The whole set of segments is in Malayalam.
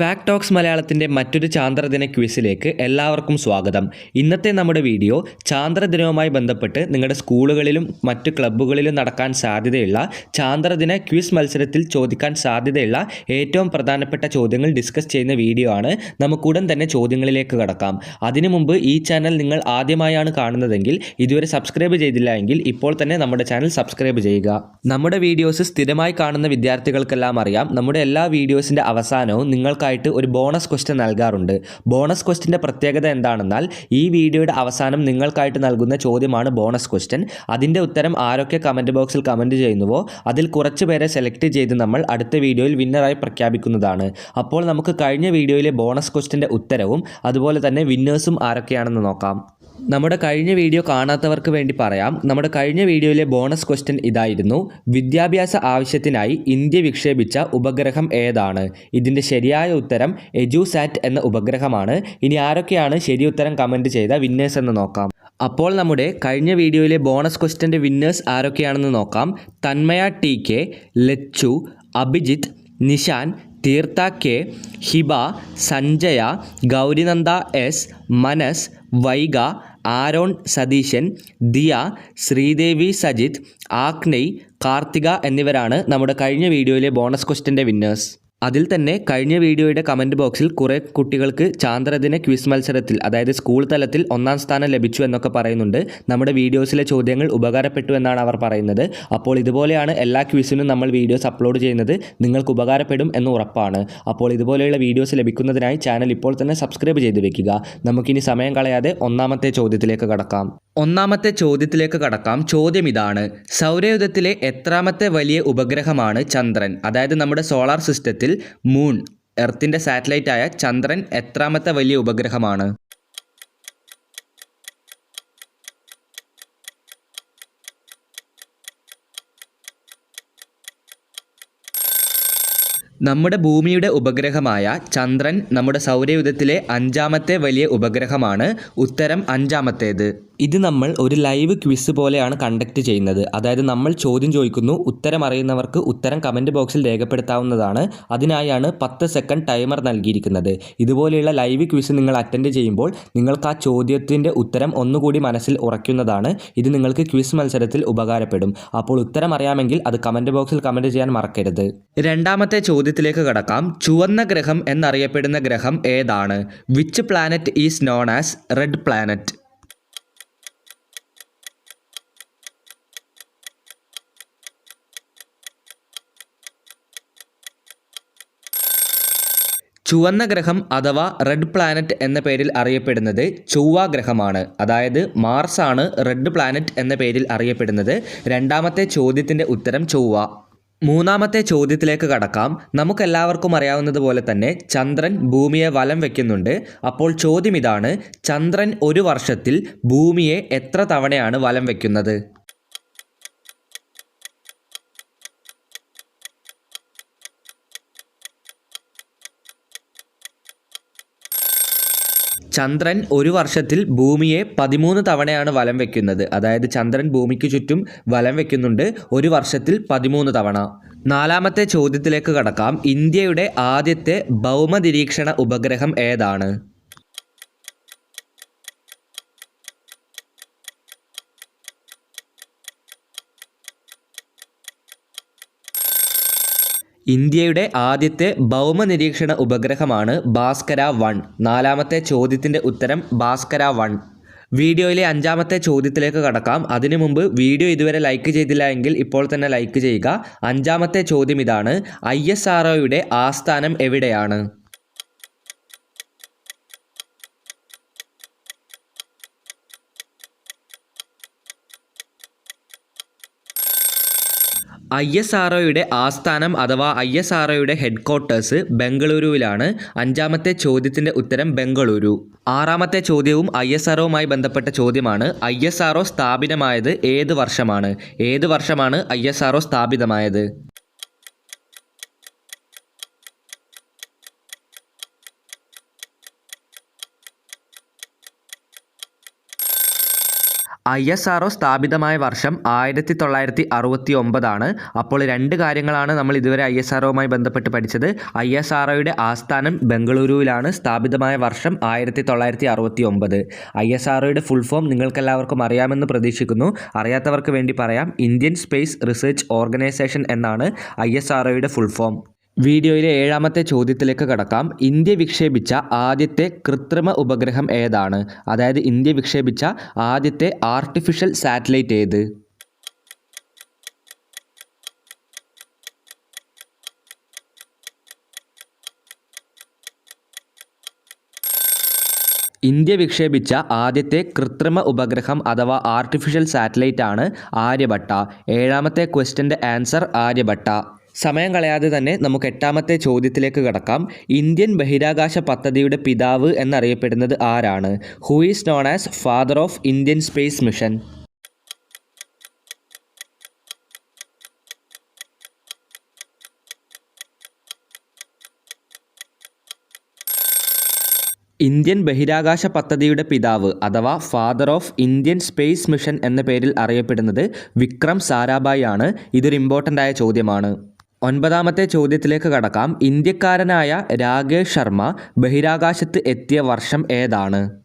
ഫാക്ട് ടോക്സ് മലയാളത്തിന്റെ മറ്റൊരു ചാന്ദ്രദിന ക്വിസിലേക്ക് എല്ലാവർക്കും സ്വാഗതം. ഇന്നത്തെ നമ്മുടെ വീഡിയോ ചാന്ദ്രദിനവുമായി ബന്ധപ്പെട്ട് നിങ്ങളുടെ സ്കൂളുകളിലും മറ്റ് ക്ലബ്ബുകളിലും നടക്കാൻ സാധ്യതയുള്ള ചാന്ദ്രദിന ക്വിസ് മത്സരത്തിൽ ചോദിക്കാൻ സാധ്യതയുള്ള ഏറ്റവും പ്രധാനപ്പെട്ട ചോദ്യങ്ങൾ ഡിസ്കസ് ചെയ്യുന്ന വീഡിയോ ആണ്. നമുക്കുടൻ തന്നെ ചോദ്യങ്ങളിലേക്ക് കടക്കാം. അതിനു മുമ്പ് ഈ ചാനൽ നിങ്ങൾ ആദ്യമായാണ് കാണുന്നതെങ്കിൽ ഇതുവരെ സബ്സ്ക്രൈബ് ചെയ്തില്ല ഇപ്പോൾ തന്നെ നമ്മുടെ ചാനൽ സബ്സ്ക്രൈബ് ചെയ്യുക. നമ്മുടെ വീഡിയോസ് സ്ഥിരമായി കാണുന്ന വിദ്യാർത്ഥികൾക്കെല്ലാം അറിയാം. നമ്മുടെ എല്ലാ വീഡിയോസിന്റെ അവസാനവും നിങ്ങൾക്കായിട്ട് ഒരു ബോണസ് ക്വസ്റ്റ്യൻ നൽകാറുണ്ട്. ബോണസ് ക്വസ്റ്റ്യന്റെ പ്രത്യേകത എന്താണെന്നാൽ ഈ വീഡിയോയുടെ അവസാനം നിങ്ങൾക്കായിട്ട് നൽകുന്ന ചോദ്യമാണ് ബോണസ് ക്വസ്റ്റ്യൻ. അതിന്റെ ഉത്തരം ആരൊക്കെ കമന്റ് ബോക്സിൽ കമന്റ് ചെയ്യുന്നുവോ അതിൽ കുറച്ച് പേരെ സെലക്ട് ചെയ്ത് നമ്മൾ അടുത്ത വീഡിയോയിൽ വിന്നറായി പ്രഖ്യാപിക്കുന്നതാണ്. അപ്പോൾ നമുക്ക് കഴിഞ്ഞ വീഡിയോയിലെ ബോണസ് ക്വസ്റ്റ്യന്റെ ഉത്തരവും അതുപോലെ തന്നെ വിന്നേഴ്സും ആരൊക്കെയാണെന്ന് നോക്കാം. നമ്മുടെ കഴിഞ്ഞ വീഡിയോ കാണാത്തവർക്ക് വേണ്ടി പറയാം. നമ്മുടെ കഴിഞ്ഞ വീഡിയോയിലെ ബോണസ് ക്വസ്റ്റ്യൻ ഇതായിരുന്നു. വിദ്യാഭ്യാസ ആവശ്യത്തിനായി ഇന്ത്യ വിക്ഷേപിച്ച ഉപഗ്രഹം ഏതാണ്? ഇതിന്റെ ശരിയായ ഉത്തരം എജുസാറ്റ് എന്ന ഉപഗ്രഹമാണ്. ഇനി ആരൊക്കെയാണ് ശരി ഉത്തരം കമന്റ് ചെയ്ത വിന്നേഴ്സ് എന്ന് നോക്കാം. അപ്പോൾ നമ്മുടെ കഴിഞ്ഞ വീഡിയോയിലെ ബോണസ് ക്വസ്റ്റ്യന്റെ വിന്നേഴ്സ് ആരൊക്കെയാണെന്ന് നോക്കാം. Tanmaya T K Lachu Abhijith Nishan Theertha K Hiba Sanjaya Gaurinanda S Manas Vaiga Aaron Satheesan Diya Sreedevi Sajith ആക്നെയ് Karthika എന്നിവരാണ് നമ്മുടെ കഴിഞ്ഞ വീഡിയോയിലെ ബോണസ് ക്വസ്റ്റിന്റെ വിന്നേഴ്സ്. അതിൽ തന്നെ കഴിഞ്ഞ വീഡിയോയുടെ കമന്റ് ബോക്സിൽ കുറേ കുട്ടികൾക്ക് ചാന്ദ്രദിന ക്വിസ് മത്സരത്തിൽ അതായത് സ്കൂൾ തലത്തിൽ ഒന്നാം സ്ഥാനം ലഭിച്ചു എന്നൊക്കെ പറയുന്നുണ്ട്. നമ്മുടെ വീഡിയോസിലെ ചോദ്യങ്ങൾ ഉപകാരപ്പെട്ടു എന്നാണ് അവർ പറയുന്നത്. അപ്പോൾ ഇതുപോലെയാണ് എല്ലാ ക്വിസിനും നമ്മൾ വീഡിയോസ് അപ്ലോഡ് ചെയ്യുന്നത്. നിങ്ങൾക്ക് ഉപകാരപ്പെടും എന്ന് ഉറപ്പാണ്. അപ്പോൾ ഇതുപോലെയുള്ള വീഡിയോസ് ലഭിക്കുന്നതിനായി ചാനൽ ഇപ്പോൾ തന്നെ സബ്സ്ക്രൈബ് ചെയ്ത് വെക്കുക. നമുക്കിനി സമയം കളയാതെ ഒന്നാമത്തെ ചോദ്യത്തിലേക്ക് കടക്കാം. ഒന്നാമത്തെ ചോദ്യത്തിലേക്ക് കടക്കാം. ചോദ്യം ഇതാണ്. സൗരയുധത്തിലെ എത്രാമത്തെ വലിയ ഉപഗ്രഹമാണ് ചന്ദ്രൻ? അതായത് നമ്മുടെ സോളാർ സിസ്റ്റത്തിൽ മൂൺ എർത്തിന്റെ സാറ്റലൈറ്റായ ചന്ദ്രൻ എത്രാമത്തെ വലിയ ഉപഗ്രഹമാണ്? നമ്മുടെ ഭൂമിയുടെ ഉപഗ്രഹമായ ചന്ദ്രൻ നമ്മുടെ സൗരയുധത്തിലെ അഞ്ചാമത്തെ വലിയ ഉപഗ്രഹമാണ്. ഉത്തരം അഞ്ചാമത്തേത്. ഇത് നമ്മൾ ഒരു ലൈവ് ക്വിസ് പോലെയാണ് കണ്ടക്ട് ചെയ്യുന്നത്. അതായത് നമ്മൾ ചോദ്യം ചോദിക്കുന്നു ഉത്തരം അറിയുന്നവർക്ക് ഉത്തരം കമന്റ് ബോക്സിൽ രേഖപ്പെടുത്താവുന്നതാണ്. അതിനായാണ് പത്ത് സെക്കൻഡ് ടൈമർ നൽകിയിരിക്കുന്നത്. ഇതുപോലെയുള്ള ലൈവ് ക്വിസ് നിങ്ങൾ അറ്റൻഡ് ചെയ്യുമ്പോൾ നിങ്ങൾക്ക് ആ ചോദ്യത്തിന്റെ ഉത്തരം ഒന്നുകൂടി മനസ്സിൽ ഉറയ്ക്കുന്നതാണ്. ഇത് നിങ്ങൾക്ക് ക്വിസ് മത്സരത്തിൽ ഉപകാരപ്പെടും. അപ്പോൾ ഉത്തരം അറിയാമെങ്കിൽ അത് കമന്റ് ബോക്സിൽ കമന്റ് ചെയ്യാൻ മറക്കരുത്. രണ്ടാമത്തെ ചോദ്യത്തിലേക്ക് കടക്കാം. ചുവന്ന ഗ്രഹം എന്നറിയപ്പെടുന്ന ഗ്രഹം ഏതാണ്? Which planet is known as red planet ചുവന്ന ഗ്രഹം അഥവാ റെഡ് പ്ലാനറ്റ് എന്ന പേരിൽ അറിയപ്പെടുന്നത് ചൊവ്വ ഗ്രഹമാണ്. അതായത് മാർസ് ആണ് റെഡ് പ്ലാനറ്റ് എന്ന പേരിൽ അറിയപ്പെടുന്നത്. രണ്ടാമത്തെ ചോദ്യത്തിന്റെ ഉത്തരം ചൊവ്വ. മൂന്നാമത്തെ ചോദ്യത്തിലേക്ക് കടക്കാം. നമുക്കെല്ലാവർക്കും അറിയാവുന്നതുപോലെ തന്നെ ചന്ദ്രൻ ഭൂമിയെ വലം വയ്ക്കുന്നുണ്ട് അപ്പോൾ ചോദ്യം ഇതാണ് ചന്ദ്രൻ ഒരു വർഷത്തിൽ ഭൂമിയെ എത്ര തവണയാണ് വലം വെക്കുന്നത്? ചന്ദ്രൻ ഒരു വർഷത്തിൽ ഭൂമിയെ പതിമൂന്ന് തവണയാണ് വലം വെക്കുന്നത്. അതായത് ചന്ദ്രൻ ഭൂമിക്ക് ചുറ്റും വലം വെക്കുന്നുണ്ട് ഒരു വർഷത്തിൽ പതിമൂന്ന് തവണ. നാലാമത്തെ ചോദ്യത്തിലേക്ക് കടക്കാം. ഇന്ത്യയുടെ ആദ്യത്തെ ഭൗമനിരീക്ഷണ ഉപഗ്രഹം ഏതാണ്? ഇന്ത്യയുടെ ആദ്യത്തെ ഭൗമനിരീക്ഷണ ഉപഗ്രഹമാണ് ഭാസ്കര വൺ. നാലാമത്തെ ചോദ്യത്തിന്റെ ഉത്തരം ഭാസ്കര വൺ. വീഡിയോയിലെ അഞ്ചാമത്തെ ചോദ്യത്തിലേക്ക് കടക്കാം. അതിനു മുമ്പ് വീഡിയോ ഇതുവരെ ലൈക്ക് ചെയ്തില്ല എങ്കിൽ ഇപ്പോൾ തന്നെ ലൈക്ക് ചെയ്യുക. അഞ്ചാമത്തെ ചോദ്യം ഇതാണ്. ഐ ആസ്ഥാനം എവിടെയാണ്? ഐ എസ് ആർ ഒയുടെ ആസ്ഥാനം അഥവാ ഐ എസ് ആർ ഹെഡ് ക്വാർട്ടേഴ്സ് ബംഗളൂരുവിലാണ്. അഞ്ചാമത്തെ ചോദ്യത്തിന്റെ ഉത്തരം ബംഗളൂരു. ആറാമത്തെ ചോദ്യവും ഐ എസ് ആർഒവുമായി ബന്ധപ്പെട്ട ചോദ്യമാണ്. ഐ എസ് ആർ സ്ഥാപിതമായത് ഏത് വർഷമാണ്? ഏത് വർഷമാണ് ഐ എസ് ആർ സ്ഥാപിതമായത്? ഐ എസ് ആർ ഒ സ്ഥാപിതമായ വർഷം ആയിരത്തി തൊള്ളായിരത്തി അറുപത്തി ഒമ്പതാണ് അപ്പോൾ രണ്ട് കാര്യങ്ങളാണ് നമ്മൾ ഇതുവരെ ഐ എസ് ആർ ബന്ധപ്പെട്ട് പഠിച്ചത്. ഐ എസ് ആർ ഒയുടെ ആസ്ഥാനം ബംഗളൂരുവിലാണ് സ്ഥാപിതമായ വർഷം ആയിരത്തി തൊള്ളായിരത്തി അറുപത്തി ഒമ്പത് ഐ എസ് ആർ ഒയുടെ ഫുൾ ഫോം നിങ്ങൾക്കെല്ലാവർക്കും അറിയാമെന്ന് പ്രതീക്ഷിക്കുന്നു. അറിയാത്തവർക്ക് വേണ്ടി പറയാം. ഇന്ത്യൻ സ്പേസ് റിസർച്ച് ഓർഗനൈസേഷൻ എന്നാണ് ഐ എസ് ആർ ഒയുടെ ഫുൾ ഫോം വീഡിയോയിലെ ഏഴാമത്തെ ചോദ്യത്തിലേക്ക് കടക്കാം. ഇന്ത്യ വിക്ഷേപിച്ച ആദ്യത്തെ കൃത്രിമ ഉപഗ്രഹം ഏതാണ്? അതായത് ഇന്ത്യ വിക്ഷേപിച്ച ആദ്യത്തെ ആർട്ടിഫിഷ്യൽ സാറ്റലൈറ്റ് ഏത്? ഇന്ത്യ വിക്ഷേപിച്ച ആദ്യത്തെ കൃത്രിമ ഉപഗ്രഹം അഥവാ ആർട്ടിഫിഷ്യൽ സാറ്റലൈറ്റ് ആണ് ആര്യഭട്ട. ഏഴാമത്തെ ക്വസ്റ്റ്യന്റെ ആൻസർ ആര്യഭട്ട. സമയം കളയാതെ തന്നെ നമുക്ക് എട്ടാമത്തെ ചോദ്യത്തിലേക്ക് കടക്കാം. ഇന്ത്യൻ ബഹിരാകാശ പദ്ധതിയുടെ പിതാവ് എന്നറിയപ്പെടുന്നത് ആരാണ്? Who is known as father of Indian space mission Indian ബഹിരാകാശ പദ്ധതിയുടെ പിതാവ് അഥവാ father of Indian space mission എന്ന പേരിൽ അറിയപ്പെടുന്നത് വിക്രം സാരാഭായി ആണ്. ഇതൊരു ഇമ്പോർട്ടന്റ് ആയ ചോദ്യമാണ്. ഒൻപതാമത്തെ ചോദ്യത്തിലേക്ക് കടക്കാം. ഇന്ത്യക്കാരനായ രാകേഷ് ശർമ്മ ബഹിരാകാശത്ത് എത്തിയ വർഷം ഏതാണ്?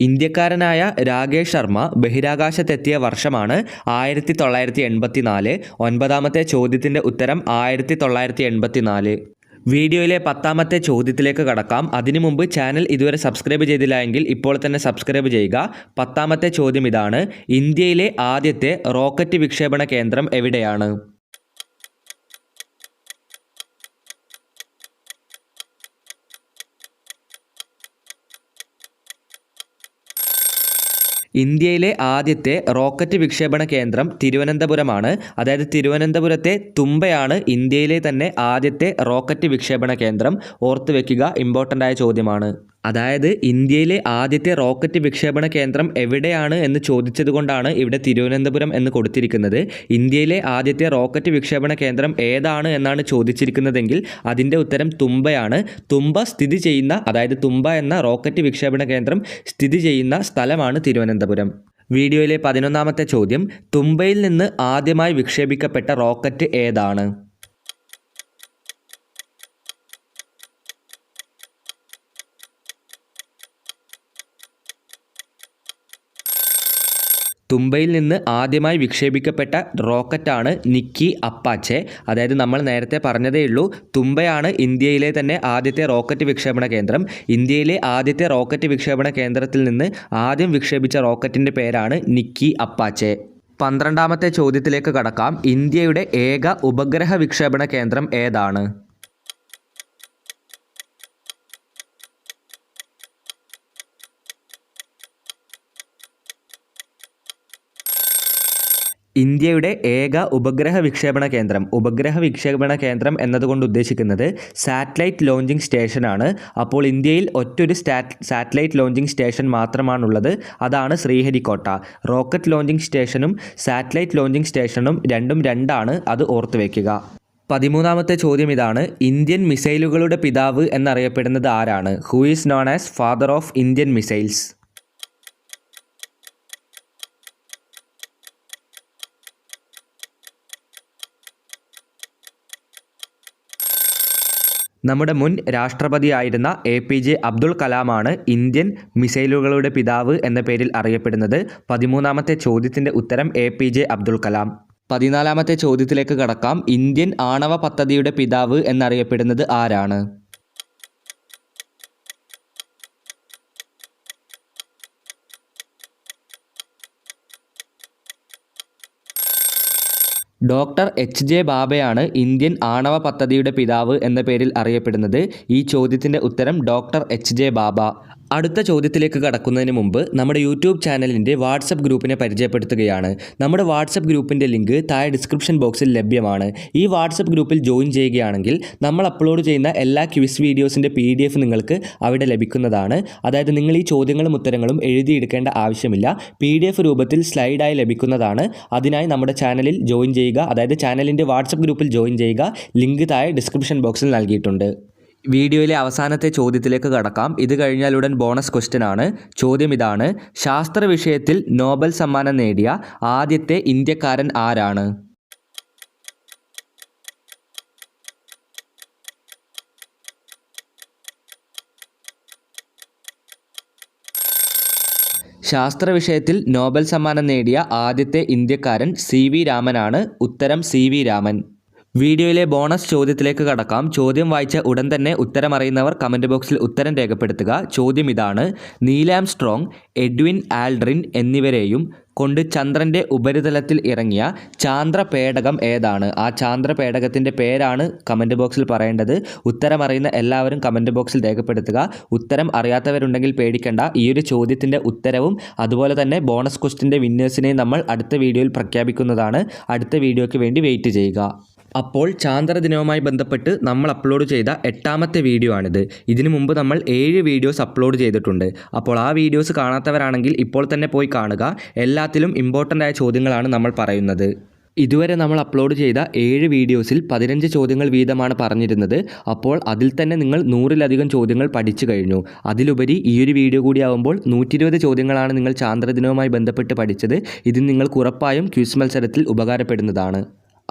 ഇന്ത്യക്കാരനായ രാകേഷ് ശർമ്മ ബഹിരാകാശത്തെത്തിയ വർഷമാണ് ആയിരത്തി തൊള്ളായിരത്തി എൺപത്തി നാല് ഒൻപതാമത്തെ ചോദ്യത്തിന്റെ ഉത്തരം ആയിരത്തി തൊള്ളായിരത്തി എൺപത്തി നാല് വീഡിയോയിലെ പത്താമത്തെ ചോദ്യത്തിലേക്ക് കടക്കാം. അതിനു മുമ്പ് ചാനൽ ഇതുവരെ സബ്സ്ക്രൈബ് ചെയ്തില്ല ഇപ്പോൾ തന്നെ സബ്സ്ക്രൈബ് ചെയ്യുക. പത്താമത്തെ ചോദ്യം ഇതാണ്. ഇന്ത്യയിലെ ആദ്യത്തെ റോക്കറ്റ് വിക്ഷേപണ കേന്ദ്രം എവിടെയാണ്? ഇന്ത്യയിലെ ആദ്യത്തെ റോക്കറ്റ് വിക്ഷേപണ കേന്ദ്രം തിരുവനന്തപുരമാണ്. അതായത് തിരുവനന്തപുരത്തെ തുമ്പയാണ് ഇന്ത്യയിലെ തന്നെ ആദ്യത്തെ റോക്കറ്റ് വിക്ഷേപണ കേന്ദ്രം. ഓർത്തു വയ്ക്കുക ഇമ്പോർട്ടന്റ് ആയ ചോദ്യമാണ്. അതായത് ഇന്ത്യയിലെ ആദ്യത്തെ റോക്കറ്റ് വിക്ഷേപണ കേന്ദ്രം എവിടെയാണ് എന്ന് ചോദിച്ചതുകൊണ്ടാണ് ഇവിടെ തിരുവനന്തപുരം എന്ന് കൊടുത്തിരിക്കുന്നത്. ഇന്ത്യയിലെ ആദ്യത്തെ റോക്കറ്റ് വിക്ഷേപണ കേന്ദ്രം ഏതാണ് എന്നാണ് ചോദിച്ചിരിക്കുന്നതെങ്കിൽ അതിന്റെ ഉത്തരം തുമ്പയാണ്. തുമ്പ സ്ഥിതി ചെയ്യുന്ന അതായത് തുമ്പ എന്ന റോക്കറ്റ് വിക്ഷേപണ കേന്ദ്രം സ്ഥിതി ചെയ്യുന്ന സ്ഥലമാണ് തിരുവനന്തപുരം. വീഡിയോയിലെ പതിനൊന്നാമത്തെ ചോദ്യം തുമ്പയിൽ നിന്ന് ആദ്യമായി വിക്ഷേപിക്കപ്പെട്ട റോക്കറ്റ് ഏതാണ്? തുമ്പയിൽ നിന്ന് ആദ്യമായി വിക്ഷേപിക്കപ്പെട്ട റോക്കറ്റാണ് നിക്കി അപ്പാച്ചെ. അതായത് നമ്മൾ നേരത്തെ പറഞ്ഞതേ ഉള്ളൂ തുമ്പയാണ് ഇന്ത്യയിലെ തന്നെ ആദ്യത്തെ റോക്കറ്റ് വിക്ഷേപണ കേന്ദ്രം. ഇന്ത്യയിലെ ആദ്യത്തെ റോക്കറ്റ് വിക്ഷേപണ കേന്ദ്രത്തിൽ നിന്ന് ആദ്യം വിക്ഷേപിച്ച റോക്കറ്റിന്റെ പേരാണ് നിക്കി അപ്പാച്ചെ. പന്ത്രണ്ടാമത്തെ ചോദ്യത്തിലേക്ക് കടക്കാം. ഇന്ത്യയുടെ ഏക ഉപഗ്രഹ വിക്ഷേപണ കേന്ദ്രം ഏതാണ്? ഇന്ത്യയുടെ ഏക ഉപഗ്രഹ വിക്ഷേപണ കേന്ദ്രം. ഉപഗ്രഹ വിക്ഷേപണ കേന്ദ്രം എന്നതുകൊണ്ട് ഉദ്ദേശിക്കുന്നത് സാറ്റലൈറ്റ് ലോഞ്ചിങ് സ്റ്റേഷനാണ്. അപ്പോൾ ഇന്ത്യയിൽ ഒറ്റൊരു സാറ്റലൈറ്റ് ലോഞ്ചിങ് സ്റ്റേഷൻ മാത്രമാണുള്ളത്. അതാണ് ശ്രീഹരിക്കോട്ട. റോക്കറ്റ് ലോഞ്ചിങ് സ്റ്റേഷനും സാറ്റലൈറ്റ് ലോഞ്ചിങ് സ്റ്റേഷനും രണ്ടും രണ്ടാണ് അത് ഓർത്തു വയ്ക്കുക പതിമൂന്നാമത്തെ ചോദ്യം ഇതാണ്. ഇന്ത്യൻ മിസൈലുകളുടെ പിതാവ് എന്നറിയപ്പെടുന്നത് ആരാണ്? Who is known as father of Indian missiles. നമ്മുടെ മുൻ രാഷ്ട്രപതിയായിരുന്ന എ പി ജെ അബ്ദുൾ കലാമാണ് ഇന്ത്യൻ മിസൈലുകളുടെ പിതാവ് എന്ന പേരിൽ അറിയപ്പെടുന്നത്. പതിമൂന്നാമത്തെ ചോദ്യത്തിന്റെ ഉത്തരം A P J Abdul Kalam. പതിനാലാമത്തെ ചോദ്യത്തിലേക്ക് കടക്കാം. ഇന്ത്യൻ ആണവ പദ്ധതിയുടെ പിതാവ് എന്നറിയപ്പെടുന്നത് ആരാണ്? ഡോക്ടർ എച്ച് ജെ ബാബയാണ് ഇന്ത്യൻ ആണവ പദ്ധതിയുടെ പിതാവ് എന്ന പേരിൽ അറിയപ്പെടുന്നത്. ഈ ചോദ്യത്തിന്റെ ഉത്തരം ഡോക്ടർ എച്ച് ജെ ബാബ. അടുത്ത ചോദ്യത്തിലേക്ക് കടക്കുന്നതിന് മുമ്പ് നമ്മുടെ യൂട്യൂബ് ചാനലിന്റെ വാട്സപ്പ് ഗ്രൂപ്പിനെ പരിചയപ്പെടുത്തുകയാണ്. നമ്മുടെ വാട്സപ്പ് ഗ്രൂപ്പിന്റെ ലിങ്ക് താഴെ ഡിസ്ക്രിപ്ഷൻ ബോക്സിൽ ലഭ്യമാണ്. ഈ വാട്സപ്പ് ഗ്രൂപ്പിൽ ജോയിൻ ചെയ്യുകയാണെങ്കിൽ നമ്മൾ അപ്ലോഡ് ചെയ്യുന്ന എല്ലാ ക്വിസ് വീഡിയോസിന്റെ പി നിങ്ങൾക്ക് അവിടെ ലഭിക്കുന്നതാണ്. അതായത് നിങ്ങൾ ഈ ചോദ്യങ്ങളും ഉത്തരങ്ങളും എഴുതിയെടുക്കേണ്ട ആവശ്യമില്ല. പി രൂപത്തിൽ സ്ലൈഡായി ലഭിക്കുന്നതാണ്. അതിനായി നമ്മുടെ ചാനലിൽ ജോയിൻ ചെയ്യുക. അതായത് ചാനലിന്റെ വാട്സപ്പ് ഗ്രൂപ്പിൽ ജോയിൻ ചെയ്യുക. ലിങ്ക് താഴെ ഡിസ്ക്രിപ്ഷൻ ബോക്സിൽ നൽകിയിട്ടുണ്ട്. വീഡിയോയിലെ അവസാനത്തെ ചോദ്യത്തിലേക്ക് കടക്കാം. ഇത് കഴിഞ്ഞാൽ ഉടൻ ബോണസ് ക്വസ്റ്റ്യൻ ആണ്. ചോദ്യം ഇതാണ്. ശാസ്ത്ര വിഷയത്തിൽ നോബൽ സമ്മാനം നേടിയ ആദ്യത്തെ ഇന്ത്യക്കാരൻ ആരാണ്? ശാസ്ത്ര വിഷയത്തിൽ നോബൽ സമ്മാനം നേടിയ ആദ്യത്തെ ഇന്ത്യക്കാരൻ സി വി രാമനാണ്. ഉത്തരം സി വി രാമൻ. വീഡിയോയിലെ ബോണസ് ചോദ്യത്തിലേക്ക് കടക്കാം. ചോദ്യം വായിച്ച ഉടൻ തന്നെ ഉത്തരം അറിയുന്നവർ കമന്റ് ബോക്സിൽ ഉത്തരം രേഖപ്പെടുത്തുക. ചോദ്യം ഇതാണ്. നീലാം സ്ട്രോങ് എഡ്വിൻ ആൽഡ്രിൻ എന്നിവരെയും കൊണ്ട് ചന്ദ്രന്റെ ഉപരിതലത്തിൽ ഇറങ്ങിയ ചാന്ദ്രപേടകം ഏതാണ്? ആ ചാന്ദ്രപേടകത്തിന്റെ പേരാണ് കമന്റ് ബോക്സിൽ പറയേണ്ടത്. ഉത്തരം അറിയുന്ന എല്ലാവരും കമന്റ് ബോക്സിൽ രേഖപ്പെടുത്തുക. ഉത്തരം അറിയാത്തവരുണ്ടെങ്കിൽ പേടിക്കേണ്ട. ഈ ഒരു ചോദ്യത്തിന്റെ ഉത്തരവും അതുപോലെ തന്നെ ബോണസ് ക്വസ്റ്റിന്റെ വിന്നേഴ്സിനെ നമ്മൾ അടുത്ത വീഡിയോയിൽ പ്രഖ്യാപിക്കുന്നതാണ്. അടുത്ത വീഡിയോയ്ക്ക് വേണ്ടി വെയിറ്റ് ചെയ്യുക. അപ്പോൾ ചാന്ദ്ര ദിനവുമായി ബന്ധപ്പെട്ട് നമ്മൾ അപ്ലോഡ് ചെയ്ത എട്ടാമത്തെ വീഡിയോ ആണിത്. ഇതിനു മുമ്പ് നമ്മൾ ഏഴ് വീഡിയോസ് അപ്ലോഡ് ചെയ്തിട്ടുണ്ട്. അപ്പോൾ ആ വീഡിയോസ് കാണാത്തവരാണെങ്കിൽ ഇപ്പോൾ തന്നെ പോയി കാണുക. എല്ലാത്തിലും ഇമ്പോർട്ടന്റ് ആയ ചോദ്യങ്ങളാണ് നമ്മൾ പറയുന്നത്. ഇതുവരെ നമ്മൾ അപ്ലോഡ് ചെയ്ത ഏഴ് വീഡിയോസിൽ പതിനഞ്ച് ചോദ്യങ്ങൾ വീതമാണ് പറഞ്ഞിരുന്നത്. അപ്പോൾ അതിൽ തന്നെ നിങ്ങൾ നൂറിലധികം ചോദ്യങ്ങൾ പഠിച്ചു കഴിഞ്ഞു. അതിലുപരി ഈ ഒരു വീഡിയോ കൂടി ആവുമ്പോൾ നൂറ്റി ഇരുപത് ചോദ്യങ്ങളാണ് നിങ്ങൾ ചാന്ദ്രദിനവുമായി ബന്ധപ്പെട്ട് പഠിച്ചത്. ഇത് നിങ്ങൾക്ക് ഉറപ്പായും ക്യൂസ് മത്സരത്തിൽ ഉപകാരപ്പെടുന്നതാണ്.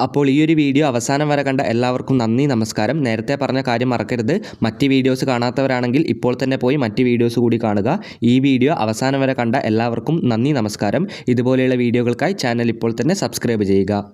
അപ്പോൾ ഈ ഒരു വീഡിയോ അവസാനം വരെ കണ്ട എല്ലാവർക്കും നന്ദി നമസ്കാരം. നേരത്തെ പറഞ്ഞ കാര്യം മറക്കരുത്. മറ്റ് വീഡിയോസ് കാണാത്തവരാണെങ്കിൽ ഇപ്പോൾ തന്നെ പോയി മറ്റ് വീഡിയോസ് കൂടി കാണുക. ഈ വീഡിയോ അവസാനം വരെ കണ്ട എല്ലാവർക്കും നന്ദി നമസ്കാരം. ഇതുപോലെയുള്ള വീഡിയോകൾക്കായി ചാനൽ ഇപ്പോൾ തന്നെ സബ്സ്ക്രൈബ് ചെയ്യുക.